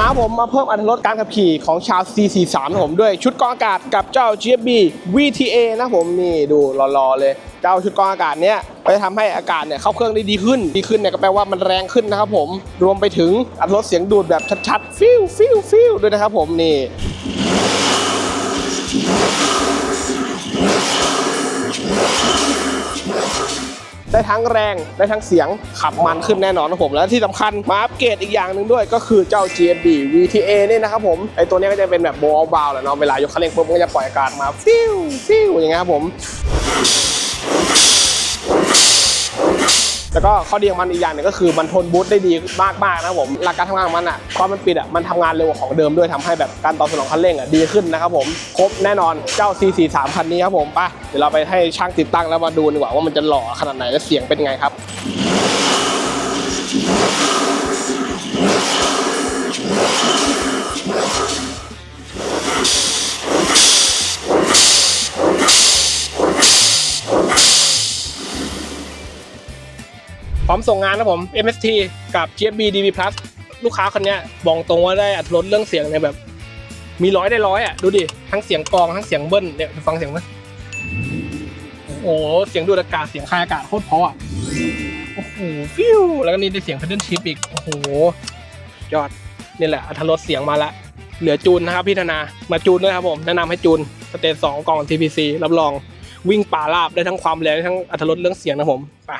มาผมมาเพิ่มอัตราลดการขับขี่ของชาว C43 นะผมด้วยชุดกองอากาศกับเจ้า GFB VTA นะผมนี่ดูรอๆเลย เจ้าชุดกองอากาศเนี้ยก็จะทำให้อากาศเนี่ยเข้าเครื่องได้ดีขึ้น ดีขึ้นเนี่ยก็แปลว่ามันแรงขึ้นนะครับผมรวมไปถึงอรรถรสเสียงดูดแบบชัดๆฟิวฟิวฟิวด้วยนะครับผมนี่ ได้ทั้งแรงได้ทั้งเสียงขับมันขึ้นแน่นอนนะผมแล้วที่สำคัญมาอัปเกรดอีกอย่างหนึ่งด้วยก็คือเจ้า GMB VTA เนี่ยนะครับผมไอตัวนี้ก็จะเป็นแบบโบว์บาแหละเนาะเวลายกคันเร่งปุ๊บมันก็จะปล่อยอากาศมาฟิวฟิวอย่างเงี้ยครับผม แล้วก็ข้อดีของมันอีกอย่างหนึงก็คือมันทนบูทได้ดีมากๆนะครับผมหลักการทำงานของมันอะตอนมันปิดอะมันทำงานเร็วกว่าของเดิมด้วยทำให้แบบการตอบสนองคันเร่งอะดีขึ้นนะครับผมครบแน่นอนเจ้า C43 คันนี้ครับผมไปเดี๋ยวเราไปให้ช่างติดตั้งแล้วมาดูดีกว่าว่ามันจะหล่อขนาดไหนและเสียงเป็นไงครับ พร้อมส่งงานนะผม MST กับ GFB DB Plus ลูกค้าคนนี้บอกตรงว่าได้อัตรสเรื่องเสียงเนี่ยแบบ มีร้อยได้ร้อยอะ ดูดิ ทั้งเสียงกรองทั้งเสียงเบิ้ลเนี่ยฟังเสียงไหมโอ้โหเสียงดูดอากาศเสียงคายอากาศโคตรเพราะอะโอ้โหฟิวแล้วก็นี่ได้เสียง pedal shift อีก โอ้โห ยอด นี่แหละอัตรสเสียงมาละ เหลือจูนนะครับพี่ธนา มาจูนด้วยครับผม แนะนำให้จูน สเตจสองกล่อง TPC รับรอง วิ่งป่าราบได้ทั้งความแรงได้ทั้งอัตรสเรื่องเสียงนะผม ไป